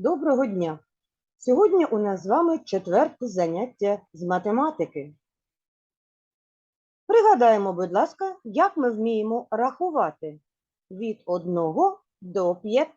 Доброго дня! Сьогодні у нас з вами четверте заняття з математики. Пригадаємо, будь ласка, як ми вміємо рахувати від 1 до 5.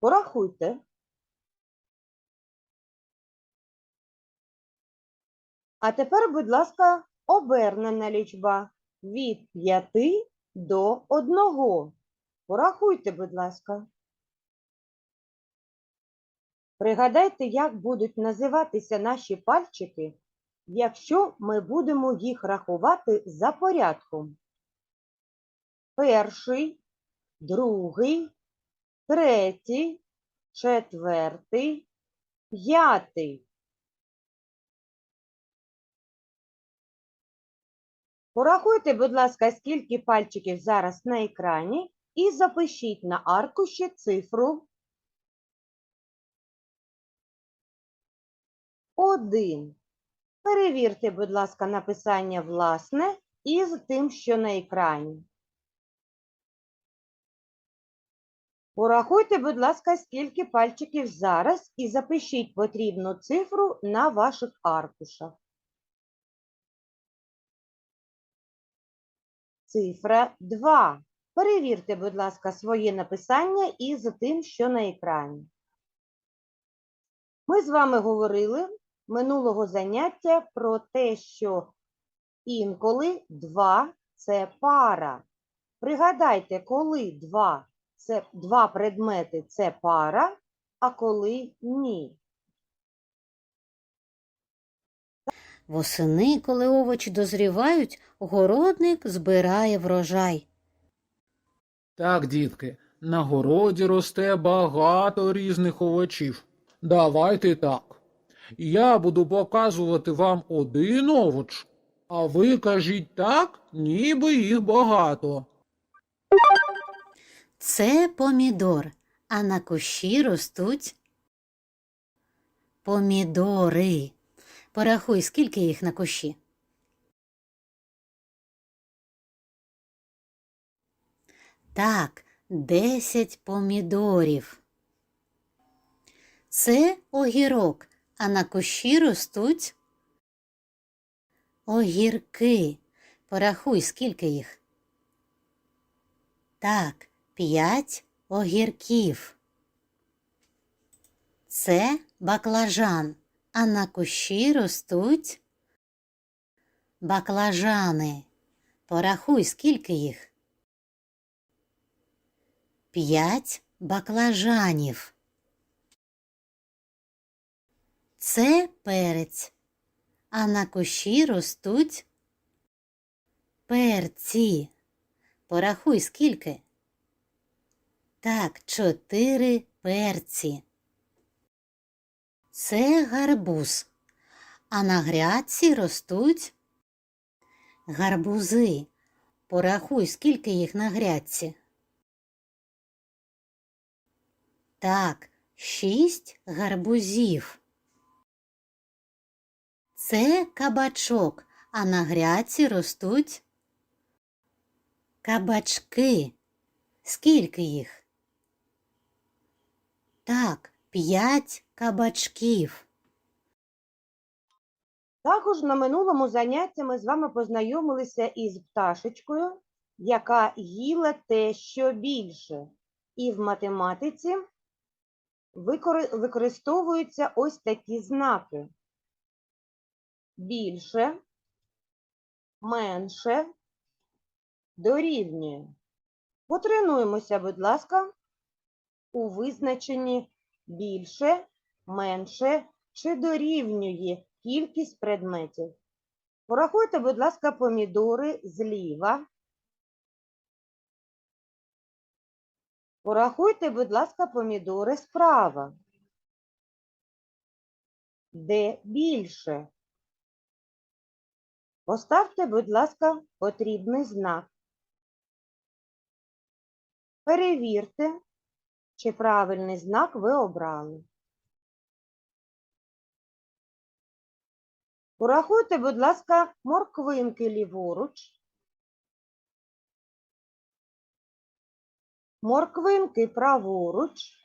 Порахуйте. А тепер, будь ласка, обернена лічба від 5 до 1. Порахуйте, будь ласка. Пригадайте, як будуть називатися наші пальчики, якщо ми будемо їх рахувати за порядком. Перший, другий, третій, четвертий, п'ятий. Порахуйте, будь ласка, скільки пальчиків зараз на екрані і запишіть на аркуші цифру Один. Перевірте, будь ласка, написання власне із тим, що на екрані. Порахуйте, будь ласка, скільки пальчиків зараз і запишіть потрібну цифру на ваших аркушах. Цифра 2. Перевірте, будь ласка, своє написання із тим, що на екрані. Ми з вами говорили минулого заняття про те, що інколи два це пара. Пригадайте, коли два це два предмети це пара, а коли ні. Восени, коли овочі дозрівають, городник збирає врожай. Так, дітки, на городі росте багато різних овочів. Давайте так. Я буду показувати вам один овоч, а ви кажіть так, ніби їх багато. Це помідор, а на кущі ростуть помідори. Порахуй, скільки їх на кущі. Так, десять помідорів. Це огірок, а на кущі ростуть огірки. Порахуй, скільки їх. Так, п'ять огірків. Це баклажан, а на кущі ростуть баклажани. Порахуй, скільки їх. П'ять баклажанів. Це перець, а на кущі ростуть перці. Порахуй, скільки. Так, чотири перці. Це гарбуз, а на грядці ростуть гарбузи. Порахуй, скільки їх на грядці. Так, шість гарбузів. Це кабачок, а на грядці ростуть кабачки. Скільки їх? Так, п'ять кабачків. Також на минулому занятті ми з вами познайомилися із пташечкою, яка їла те, що більше. І в математиці використовуються ось такі знаки. Більше, менше, дорівнює. Потренуємося, будь ласка, у визначенні більше, менше чи дорівнює кількість предметів. Порахуйте, будь ласка, помідори зліва. Порахуйте, будь ласка, помідори справа. Де більше? Поставте, будь ласка, потрібний знак. Перевірте, чи правильний знак ви обрали. Порахуйте, будь ласка, морквинки ліворуч. Морквинки праворуч.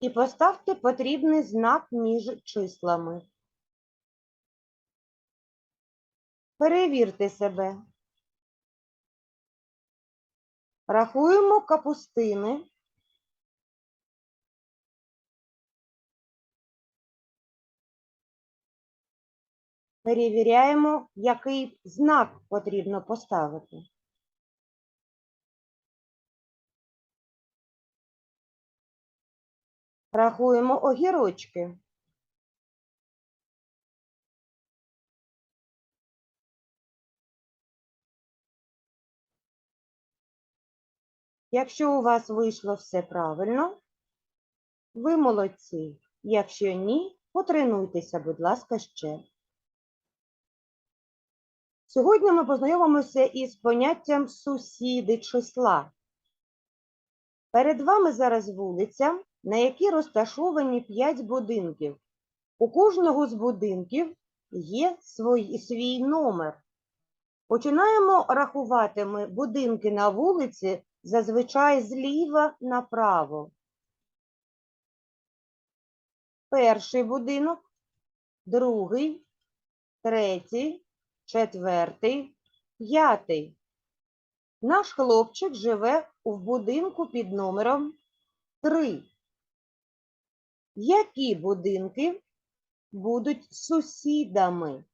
і поставте потрібний знак між числами. Перевірте себе. Рахуємо капустини. Перевіряємо, який знак потрібно поставити. Рахуємо огірочки. Якщо у вас вийшло все правильно, ви молодці. Якщо ні, потренуйтеся, будь ласка, ще. Сьогодні ми познайомимося із поняттям сусіди числа. Перед вами зараз вулиця, на якій розташовані 5 будинків. У кожного з будинків є свій, свій номер. Починаємо рахувати ми будинки на вулиці зазвичай зліва направо. Перший будинок, другий, третій, четвертий, п'ятий. Наш хлопчик живе у будинку під номером 3. Які будинки будуть сусідами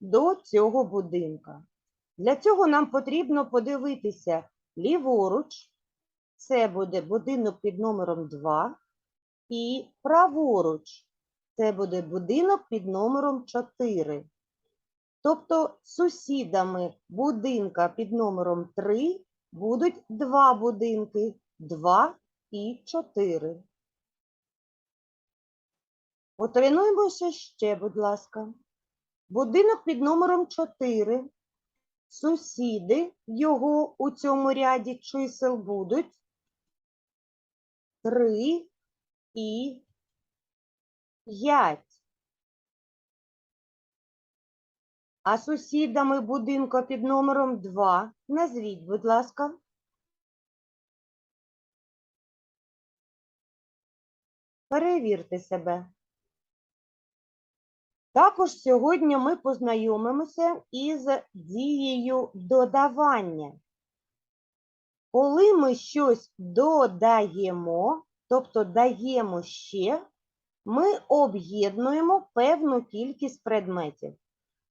до цього будинка? Для цього нам потрібно подивитися ліворуч, це буде будинок під номером 2, і праворуч, це буде будинок під номером 4. Тобто сусідами будинка під номером 3 будуть два будинки 2 і 4. Потренуємося ще, будь ласка. Будинок під номером 4. Сусіди його у цьому ряді чисел будуть 3 і 5. А сусідами будинку під номером 2 назвіть, будь ласка. Перевірте себе. Також сьогодні ми познайомимося із дією додавання. Коли ми щось додаємо, тобто даємо ще, ми об'єднуємо певну кількість предметів.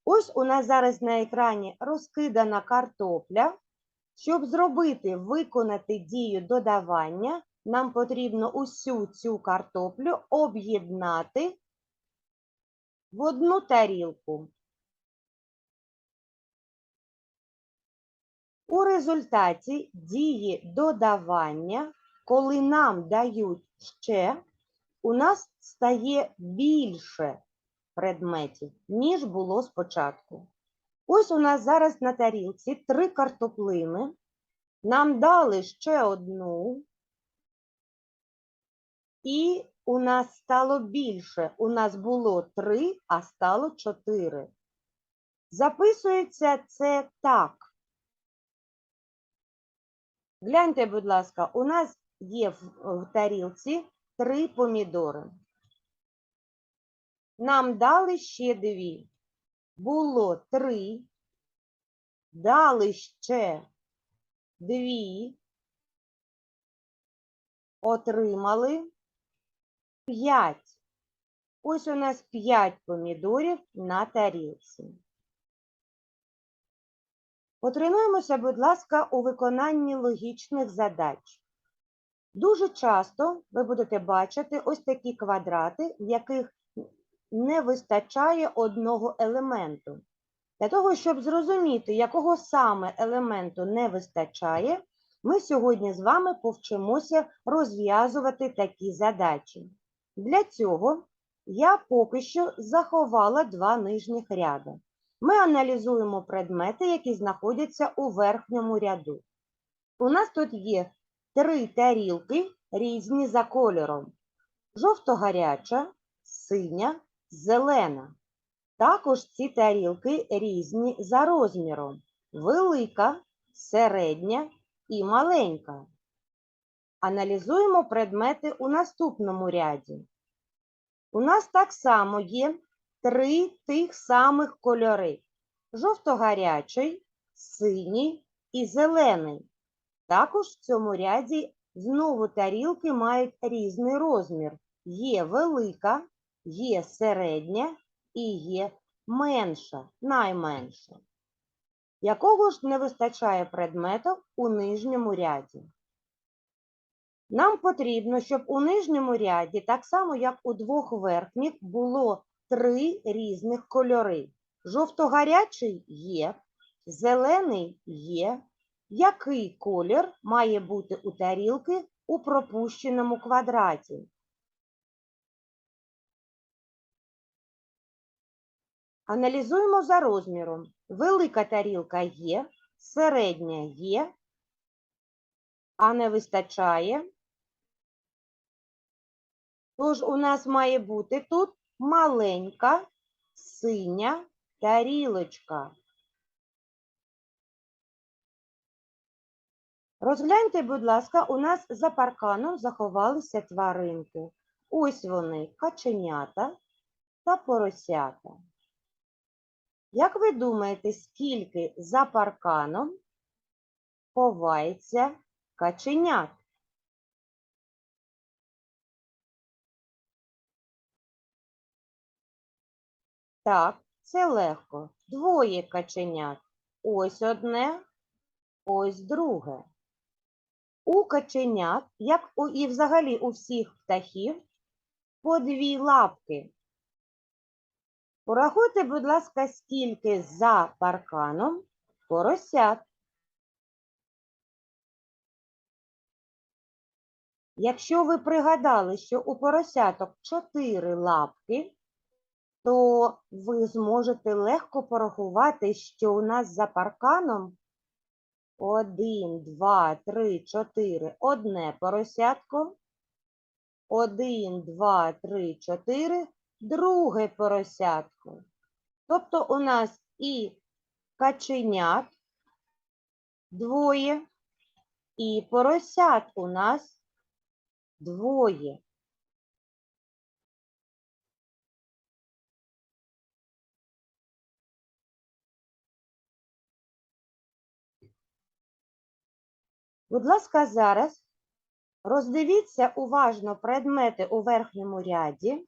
Ось у нас зараз на екрані розкидана картопля. Щоб зробити, виконати дію додавання, нам потрібно усю цю картоплю об'єднати в одну тарілку. У результаті дії додавання, коли нам дають ще, у нас стає більше предметів, ніж було спочатку. Ось у нас зараз на тарілці три картоплини. Нам дали ще одну. І у нас стало більше. У нас було три, а стало чотири. Записується це так. Гляньте, будь ласка, у нас є в, тарілці три помідори. Нам дали ще дві. Було три. Дали ще дві. Отримали п'ять. Ось у нас п'ять помідорів на тарілці. Потренуємося, будь ласка, у виконанні логічних задач. Дуже часто ви будете бачити ось такі квадрати, в яких не вистачає одного елементу. Для того, щоб зрозуміти, якого саме елементу не вистачає, ми сьогодні з вами повчимося розв'язувати такі задачі. Для цього я поки що заховала два нижніх ряди. Ми аналізуємо предмети, які знаходяться у верхньому ряду. У нас тут є три тарілки, різні за кольором: жовто-гаряча, синя, зелена. Також ці тарілки різні за розміром: велика, середня і маленька. Аналізуємо предмети у наступному ряді. У нас так само є три тих самих кольори: жовто-гарячий, синій і зелений. Також в цьому ряді знову тарілки мають різний розмір. Є велика, є середня і є менша, найменша. Якого ж не вистачає предмету у нижньому ряді? Нам потрібно, щоб у нижньому ряді, так само як у двох верхніх, було три різних кольори. Жовто-гарячий є, зелений є. Який колір має бути у тарілки у пропущеному квадраті? Аналізуємо за розміром. Велика тарілка є, середня є, а не вистачає. Тож у нас має бути тут маленька синя тарілочка. Розгляньте, будь ласка, у нас за парканом заховалися тваринки. Ось вони, каченята та поросята. Як ви думаєте, скільки за парканом ховається каченят? Так, це легко. Двоє каченят. Ось одне, ось друге. У каченят, як у, і взагалі у всіх птахів, по дві лапки. Порахуйте, будь ласка, скільки за парканом поросят. Якщо ви пригадали, що у поросяток чотири лапки, то ви зможете легко порахувати, що у нас за парканом один, два, три, чотири, одне поросятко, один, два, три, чотири, друге поросятко. Тобто у нас і каченят двоє, і поросят у нас двоє. Будь ласка, зараз роздивіться уважно предмети у верхньому ряді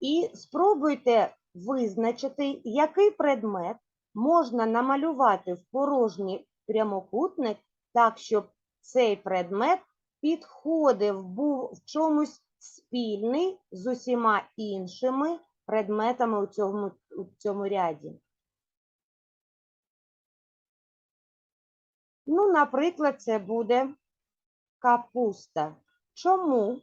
і спробуйте визначити, який предмет можна намалювати в порожній прямокутник так, щоб цей предмет підходив, був в чомусь спільний з усіма іншими предметами у цьому, у цьому ряді. Ну, наприклад, це буде капуста. Чому?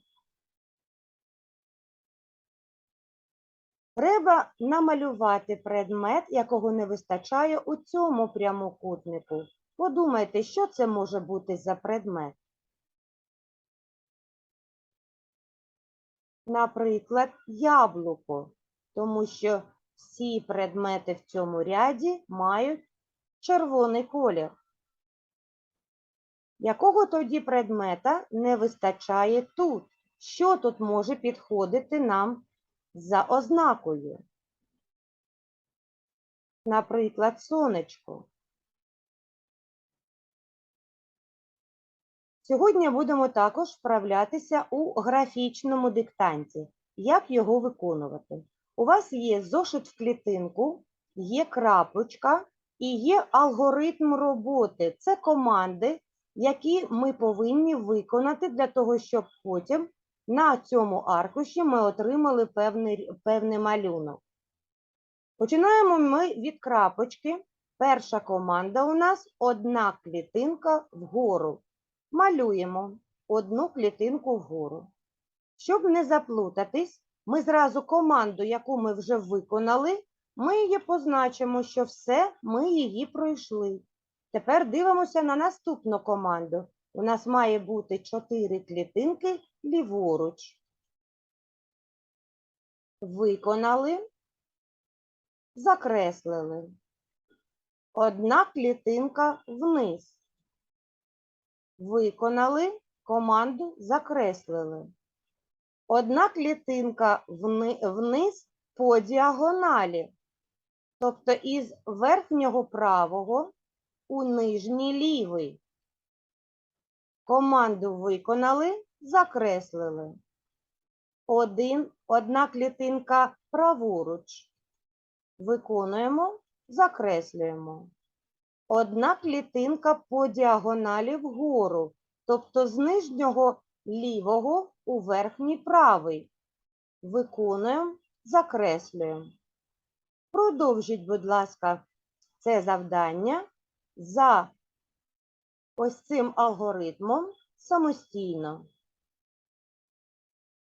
Треба намалювати предмет, якого не вистачає у цьому прямокутнику. Подумайте, що це може бути за предмет. Наприклад, яблуко, тому що всі предмети в цьому ряді мають червоний колір. Якого тоді предмета не вистачає тут? Що тут може підходити нам за ознакою? Наприклад, сонечко. Сьогодні будемо також вправлятися у графічному диктанті. Як його виконувати? У вас є зошит в клітинку, є крапочка і є алгоритм роботи. Це команди, які ми повинні виконати для того, щоб потім на цьому аркуші ми отримали певний, певний малюнок. Починаємо ми від крапочки. Перша команда у нас одна клітинка вгору. Малюємо одну клітинку вгору. Щоб не заплутатись, ми зразу команду, яку ми вже виконали, ми її позначимо, що все, ми її пройшли. Тепер дивимося на наступну команду. У нас має бути 4 клітинки ліворуч. Виконали, закреслили. Одна клітинка вниз. Виконали, команду закреслили. Одна клітинка вниз по діагоналі, тобто із верхнього правого у нижній лівий. Команду виконали, закреслили. Один, одна клітинка праворуч. Виконуємо, закреслюємо. Одна клітинка по діагоналі вгору, тобто з нижнього лівого у верхній правий. Виконуємо, закреслюємо. Продовжіть, будь ласка, це завдання за ось цим алгоритмом самостійно.